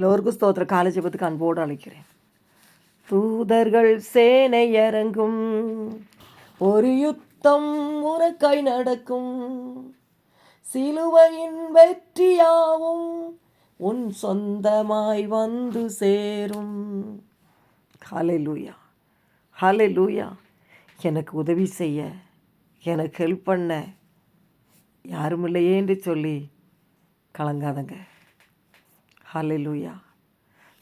லோர்கு ஸ்தோத்திர காலேஜ் பத்துக்கு அன்போடு அழைக்கிறேன். தூதர்கள் சேனை இறங்கும் ஒரு யுத்தம் உறக்கை நடக்கும். சிலுவையின் வெற்றியாவும் உன் சொந்தமாய் வந்து சேரும். ஹலே லூயா ஹலே லூயா எனக்கு உதவி செய்ய எனக்கு ஹெல்ப் பண்ண. யாரும் இல்லையே என்று சொல்லி கலங்காதங்க. ஹலே லூயா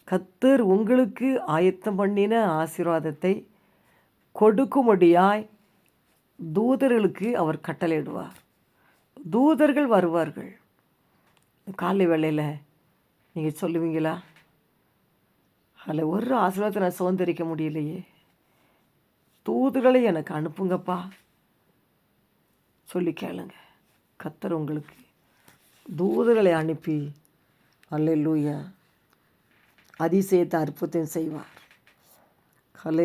கத்தர் உங்களுக்கு ஆயத்தம் பண்ணின ஆசீர்வாதத்தை கொடுக்கும்படியாய் தூதர்களுக்கு அவர் கட்டளையிடுவார். தூதர்கள் வருவார்கள். காலை வேளையில் நீங்கள் சொல்லுவீங்களா? அதில் ஒரு ஆசீர்வாதத்தை நான் சுதந்திரிக்க முடியலையே. தூதுகளை எனக்கு அனுப்புங்கப்பா. சொல்லி கேளுங்க. கத்தர் உங்களுக்கு தூதர்களை அனுப்பி அல்லேலூயா அதிசயத்தை அற்புதம் செய்வார்.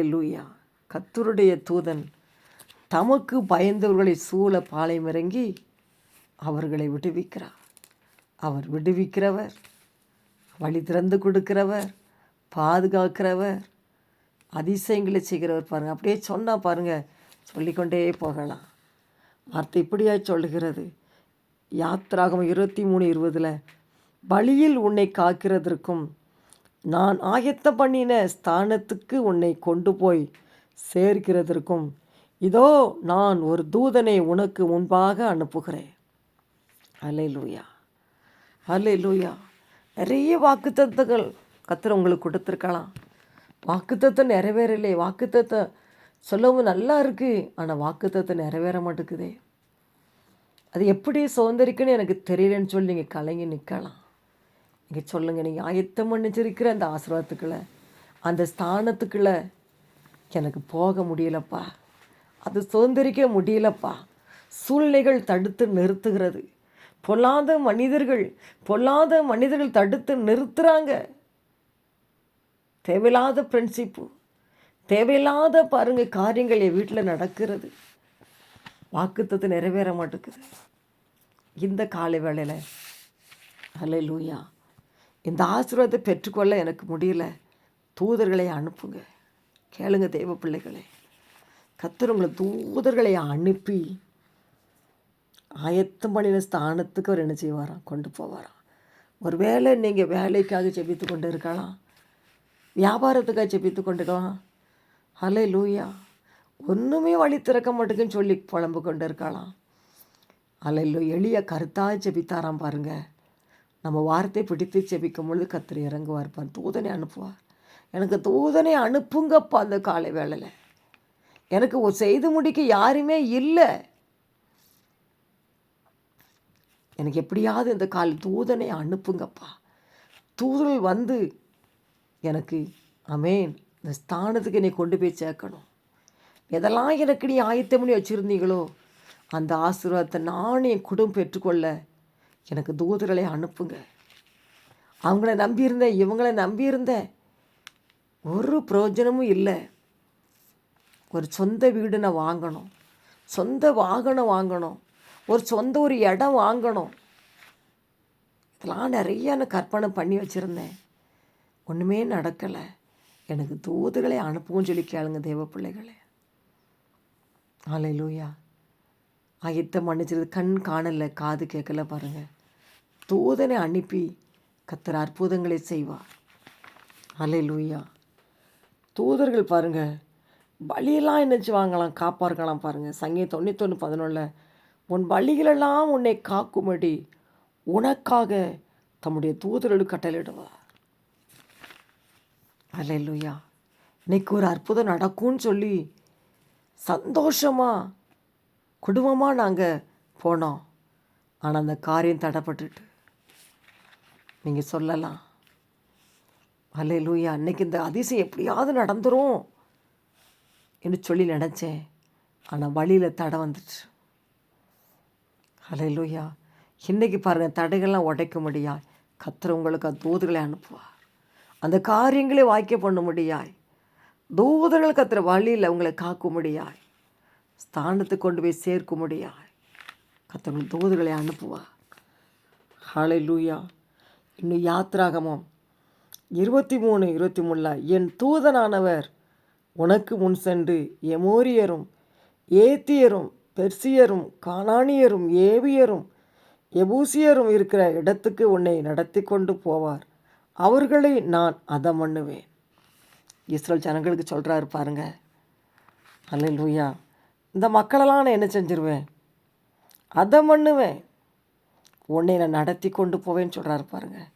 லூயா கத்தருடைய தூதன் தமக்கு பயந்தவர்களை சூழ பாலை அவர்களை விடுவிக்கிறார். அவர் விடுவிக்கிறவர் வழி திறந்து கொடுக்கிறவர் பாதுகாக்கிறவர் அதிசயங்களை செய்கிறவர் பாருங்கள் அப்படியே சொன்னால் பாருங்கள் சொல்லிக்கொண்டே போகலாம். வார்த்தை இப்படியா சொல்லுகிறது. யாத்திராகம் இருபத்தி மூணு இருபதில் வழியில் உன்னை காக்கிறதற்கும் நான் ஆயத்தம் பண்ணின ஸ்தானத்துக்கு உன்னை கொண்டு போய் சேர்க்கிறதற்கும் இதோ நான் ஒரு தூதனை உனக்கு முன்பாக அனுப்புகிறேன். அலை லூயா அலை லூயா நிறைய வாக்குத்தத்தங்கள் கத்திர உங்களுக்கு கொடுத்துருக்கலாம். வாக்குத்தத்தம் நிறைவேறலை. வாக்குத்தத்தை சொல்லவும் நல்லா இருக்குது ஆனால் வாக்குத்தத்தை நிறைவேற மாட்டேங்குதே. அது எப்படி சுதந்திரிக்குன்னு எனக்கு தெரியலன்னு சொல்லி நீங்கள் கலங்கி நிற்கலாம். நீங்கள் சொல்லுங்கள் நீங்கள் ஆயத்தம் பண்ணிச்சிருக்கிற அந்த ஆசீர்வாதத்துக்குள்ள அந்த ஸ்தானத்துக்குள்ளே எனக்கு போக முடியலப்பா. அது சுதந்திரிக்க முடியலப்பா. சூழ்நிலைகள் தடுத்து நிறுத்துகிறது. பொல்லாத மனிதர்கள் பொல்லாத மனிதர்கள் தடுத்து நிறுத்துகிறாங்க தேவையில்லாத ஃப்ரெண்ட்ஷிப்பு தேவையில்லாத பாருங்கள் காரியங்கள் என் வீட்டில் நடக்கிறது. வாக்குத்தத்து நிறைவேற மாட்டேங்குது. இந்த காலை வேளையில் அலை லூயா இந்த ஆசீர்வாதத்தை பெற்றுக்கொள்ள எனக்கு முடியல. தூதர்களை அனுப்புங்க. கேளுங்க தெய்வ பிள்ளைகளே. கத்தர் உங்களை தூதர்களை அனுப்பி ஆயத்தம் பண்ணின ஸ்தானத்துக்கு அவர் என்ன செய்வாராம்? கொண்டு போவாராம். ஒருவேளை நீங்கள் வேலைக்காக செபித்து கொண்டு இருக்கலாம் வியாபாரத்துக்காக செபித்து கொண்டு இருக்கலாம் ஹலே லூயா ஒன்றுமே வழி திறக்க மாட்டேங்குன்னு சொல்லி புலம்பு கொண்டு இருக்கலாம் அலையிலோ எளிய கருத்தாக ஜெபித்தாராம் பாருங்கள் நம்ம வார்த்தை பிடித்து செபிக்கும் பொழுது கத்திரி இறங்குவார் பார். தூதனை அனுப்புவார். எனக்கு தூதனை அனுப்புங்கப்பா அந்த காலை வேளையில். எனக்கு ஒரு செய்து முடிக்க யாருமே இல்லை. எனக்கு எப்படியாவது இந்த கால் தூதனை அனுப்புங்கப்பா. தூதல் வந்து எனக்கு அமேன் இந்த ஸ்தானத்துக்கு என்னை கொண்டு போய் சேர்க்கணும். எதெல்லாம் எனக்கு நீ ஆயத்தம் பண்ணி வச்சுருந்தீங்களோ அந்த ஆசீர்வாதத்தை நானும் என் குடும்பம் பெற்றுக்கொள்ள எனக்கு தூதர்களை அனுப்புங்க. அவங்கள நம்பியிருந்தேன் இவங்கள நம்பியிருந்தேன். ஒரு பிரயோஜனமும் இல்லை. ஒரு சொந்த வீடு நான் வாங்கணும். சொந்த வாகனம் வாங்கணும். ஒரு சொந்த ஒரு இடம் வாங்கணும். இதெல்லாம் நிறைய நான் கற்பனை பண்ணி வச்சுருந்தேன். ஒன்றுமே நடக்கலை. எனக்கு தூதுகளை அனுப்பவும் சொல்லி கேளுங்க தேவ பிள்ளைகளே. ஆலை லூயா ஆயத்த மன்னிச்சிருது கண் காணலை காது கேட்கல பாருங்கள் தூதனை அனுப்பி கத்தர் அற்புதங்களை செய்வார். அலை லூயா தூதர்கள் பாருங்கள் பலியெல்லாம் என்னச்சு வாங்கலாம் காப்பார்களாம் பாருங்கள் சங்கே தொண்ணூத்தொன்று பதினொன்றில் உன் பலிகளெல்லாம் உன்னை காக்கும்படி உனக்காக தம்முடைய தூதர்களுக்கு கட்டளையிடுவார். அலை லூயா இன்னைக்கு ஒரு அற்புதம் நடக்கும்னு சொல்லி சந்தோஷமாக குடும்பமாக நாங்கள் போனோம். ஆனால் அந்த காரியம் தடைப்பட்டுட்டு நீங்கள் சொல்லலாம். அலே லூயா அன்னைக்கு இந்த அதிசயம் எப்படியாவது நடந்துரும் என்று சொல்லி நினச்சேன். ஆனால் வழியில் தடை வந்துட்டு அலே லூயா இன்றைக்கி பாருங்கள் தடைகள்லாம் உடைக்க முடியா கத்திர உங்களுக்கு தூதுகளை அனுப்புவார். அந்த காரியங்களை வாய்க்க பண்ண முடியாய். தூதர்கள் கத்துற வழியில் உங்களை காக்க முடியாய். ஸ்தானத்துக்கு கொண்டு போய் சேர்க்க முடியாய். கத்தவங்க தூதுகளை அனுப்புவா ஹாலை லூயா இன்னும் யாத்ராகமம் இருபத்தி மூணு இருபத்தி மூணில் என் தூதனானவர் உனக்கு முன் சென்று எமோரியரும் ஏத்தியரும் பெர்சியரும் கானானியரும் ஏவியரும் எபூசியரும் இருக்கிற இடத்துக்கு உன்னை நடத்தி கொண்டு போவார். அவர்களை நான் அதம் பண்ணுவேன் இஸ்ரேல் ஜனங்களுக்கு சொல்கிறாரு பாருங்க. அல்ல லூயா இந்த மக்களெல்லாம் நான் என்ன செஞ்சிருவேன்? அதம் பண்ணுவேன் உன்னை நான் நடத்தி கொண்டு போவேன்னு சொல்கிறாரு பாருங்க.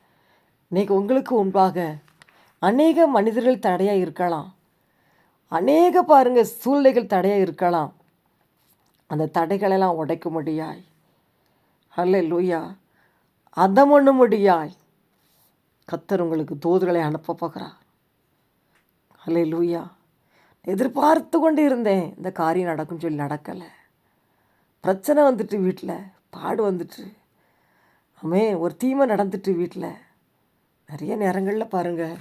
இன்னைக்கு உங்களுக்கு முன்பாக அநேக மனிதர்கள் தடையாக இருக்கலாம். அநேக பாருங்க சூழ்நிலைகள் தடையாக இருக்கலாம். அந்த தடைகளெல்லாம் உடைக்க முடியாய் அல்ல லூயா அதம் பண்ண முடியாய் கத்தர் உங்களுக்கு தூதுகளை அனுப்ப போகிறார். அல்ல லூயா எதிர்பார்த்து கொண்டு இருந்தேன் இந்த காரியம் நடக்கும்னு சொல்லி நடக்கலை. பிரச்சனை வந்துட்டு வீட்டில் பாடு வந்துட்டு. ஆமே ஒரு தீமை நடந்துட்டு வீட்டில் நிறைய நேரங்களில் பாருங்கள்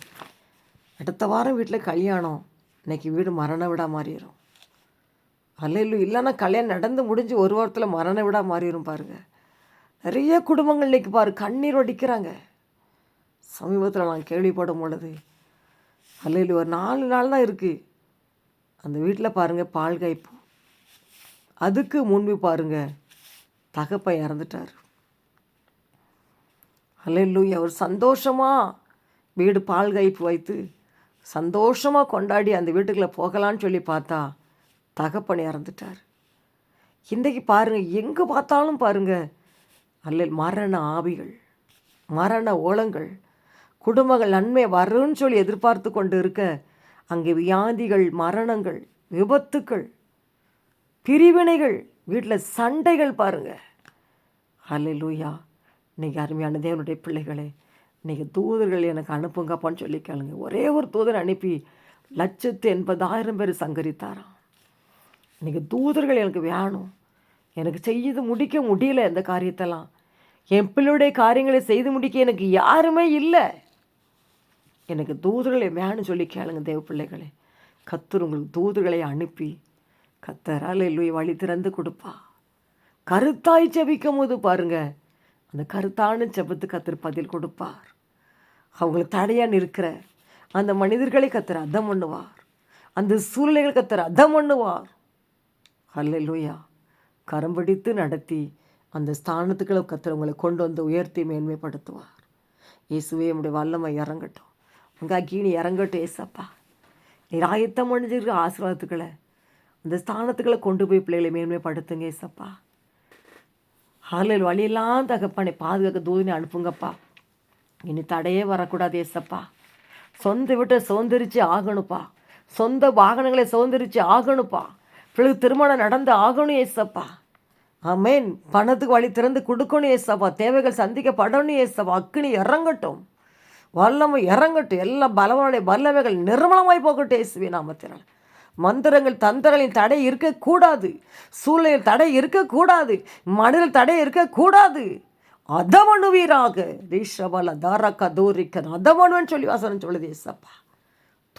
அடுத்த வாரம் வீட்டில் கல்யாணம். இன்னைக்கு வீடு மரண விடா மாறிடும் அல்லையிலும் இல்லைன்னா கல்யாணம் நடந்து முடிஞ்சு ஒரு வாரத்தில் மரண விடா மாறிடும் பாருங்கள் நிறைய குடும்பங்கள் இன்றைக்கி பாரு கண்ணீர் வடிக்கிறாங்க. சமீபத்தில் நான் கேள்விப்படும் பொழுது அல்ல ஒரு நாலு நாள் தான் இருக்குது அந்த வீட்டில் பாருங்கள் பால் காய்ப்பு. அதுக்கு முன்பு பாருங்கள் தகப்பை இறந்துட்டார். அல்லூயா அவர் சந்தோஷமாக வீடு பால் கைப்பு வைத்து சந்தோஷமாக கொண்டாடி அந்த வீட்டுக்குள்ளே போகலான்னு சொல்லி பார்த்தா தகப்பன் இறந்துட்டார். இன்றைக்கு பாருங்கள் எங்கே பார்த்தாலும் பாருங்கள் அல்ல மரண ஆவிகள் மரண ஓலங்கள் குடும்பங்கள் நன்மை வரும்னு சொல்லி எதிர்பார்த்து கொண்டு இருக்க அங்கே வியாதிகள் மரணங்கள் விபத்துக்கள் பிரிவினைகள் வீட்டில் சண்டைகள் பாருங்கள் அல்ல லூயா இன்றைக்கி அருமையான தேவனுடைய பிள்ளைகளே இன்றைக்கி தூதர்கள் எனக்கு அனுப்புங்கப்பான்னு சொல்லி கேளுங்க. ஒரே ஒரு தூதர் அனுப்பி லட்சத்து எண்பதாயிரம் பேர் சங்கரித்தாராம். இன்றைக்கி தூதர்கள் எனக்கு வேணும். எனக்கு செய்து முடிக்க முடியல இந்த காரியத்தெல்லாம். என் பிள்ளையுடைய காரியங்களை செய்து முடிக்க எனக்கு யாருமே இல்லை. எனக்கு தூதர்களை வேணும்னு சொல்லி கேளுங்க தேவ பிள்ளைகளே. கத்தர் உங்களுக்கு தூதர்களை அனுப்பி கத்தரால் இல்லை வழி திறந்து கொடுப்பா கருத்தாய் ஜெபிக்கும் போது பாருங்கள் அந்த கருத்தான ஜெபத்து கத்தர் பதில் கொடுப்பார். அவங்களுக்கு தடையாக நிற்கிற அந்த மனிதர்களை கத்தர் அதம் பண்ணுவார். அந்த சூழ்நிலைகள் கத்தர் அதம் பண்ணுவார். அல்லையா கரம்பிடித்து நடத்தி அந்த ஸ்தானத்துக்களை கத்தர் உங்களை கொண்டு வந்து உயர்த்தி மேன்மைப்படுத்துவார். இயேசுவே நம்முடைய வல்லமை இறங்கட்டும். உங்கள் அக்கீனி இறங்கட்டும் ஏசப்பா. நீர் ஆயத்தம் அணிஞ்சிருக்க ஆசீர்வாதத்துக்களை அந்த ஸ்தானத்துக்களை கொண்டு போய் பிள்ளைகளை மேன்மைப்படுத்துங்க ஏசப்பா. ஆளில் வழியெல்லாம் தகப்பனை பாதுகாக்க தூதினை அனுப்புங்கப்பா. இனி தடையே வரக்கூடாது ஏசப்பா. சொந்த வீட்டை சுதந்திரிச்சு ஆகணுப்பா சொந்த வாகனங்களை சுதந்திரிச்சு ஆகணுப்பா பிள்ளைக்கு திருமணம் நடந்து ஆகணும் ஏசப்பா. அமேன் பணத்துக்கு வழி திறந்து கொடுக்கணும் ஏசப்பா. தேவைகள் சந்திக்கப்படணும் ஏசப்பா. அக்னி இறங்கட்டும். வல்லமை இறங்கட்டும். எல்லா பலவனுடைய வல்லமைகள் நிர்மலமாய் போகட்டும் இயேசுவே நாமத்தினால். மந்திரங்கள் தந்திரங்களின் தடை இருக்கக்கூடாது. சூழ்நிலையில் தடை இருக்கக்கூடாது. மனதில் தடை இருக்கக்கூடாது. அதமனுவீராக. ரீஷபல தாரக்க தூரிக்கன். அதமனுன்னு சொல்லி வாசனம் சொல்லுது ஏசப்பா.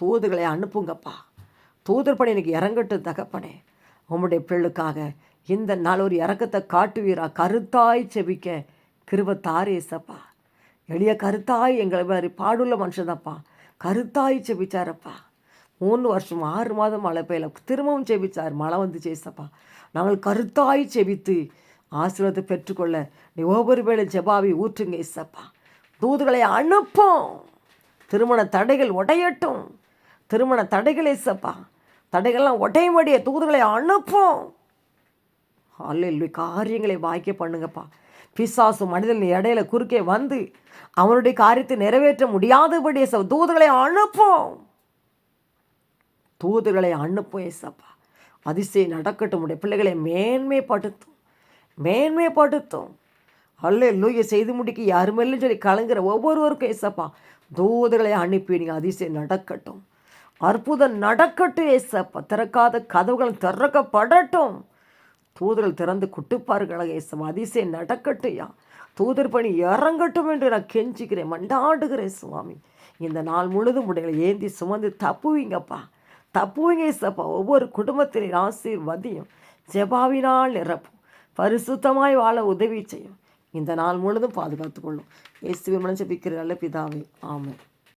தூதுகளை அனுப்புங்கப்பா. தூதர் பணி எனக்கு இறங்கட்டும் தகப்பனே. உம்முடைய பிள்ளுக்காக இந்த நாள் ஒரு இறக்கத்தை காட்டுவீரா. கருத்தாய் செபிக்க கிருபத்தாரே ஏசப்பா. எளிய கருத்தாய் எங்களை மாதிரி பாடுள்ள மனுஷன்தாப்பா கருத்தாய் செபிச்சாரப்பா. மூணு வருஷம் ஆறு மாதம் மழை பெய்யல. திரும்பவும் செபித்தார் மழை வந்து சேசப்பா நாங்கள் கருத்தாய் செபித்து ஆசீர்வாதத்தை பெற்றுக்கொள்ள நீ ஒவ்வொரு வேளை ஜெபாவி ஊற்றுங்க இசப்பா தூதுகளை அனுப்போம். திருமண தடைகள் உடையட்டும். திருமண தடைகள் இசப்பா தடைகள்லாம் உடையும்படிய தூதுகளை அனுப்போம். அல்ல காரியங்களை வாய்க்க பண்ணுங்கப்பா. பிசாசு மனிதன் இடையில குறுக்கே வந்து அவனுடைய காரியத்தை நிறைவேற்ற முடியாதபடி தூதுகளை அனுப்போம். தூதர்களை அனுப்பும் ஏசப்பா. அதிசயம் நடக்கட்டும் உடைய பிள்ளைகளை மேன்மைப்படுத்தும் மேன்மைப்படுத்தும் அல்ல லூய செய்து முடிக்க யாருமே சொல்லி கலங்குற ஒவ்வொருவருக்கும் ஏசப்பா தூதர்களை அனுப்பி நீங்கள் அதிசயம் நடக்கட்டும். அற்புதம் நடக்கட்டும் ஏசப்பா. திறக்காத கதவுகள் திறக்கப்படட்டும். தூதர்கள் திறந்து குட்டுப்பார்கள் ஏசம் அதிசயம் நடக்கட்டும்யா. தூதர் பணி இறங்கட்டும் என்று நான் கெஞ்சிக்கிறேன் மண்டாடுகிறேன் சுவாமி. இந்த நாள் முழுதும் உடைகளை ஏந்தி சுமந்து தப்புவீங்கப்பா. தப்புவீங்க சப்பா ஒவ்வொரு குடும்பத்தின் ஆசீர்வதியும் ஜெபாவினால் நிரப்பும். பரிசுத்தமாய் வாழ உதவி செய்யும். இந்த நாள் முழுதும் பாதுகாத்துக்கொள்ளும் இயேசுவை மனசபிக்கிற நல்ல பிதாவே ஆமாம்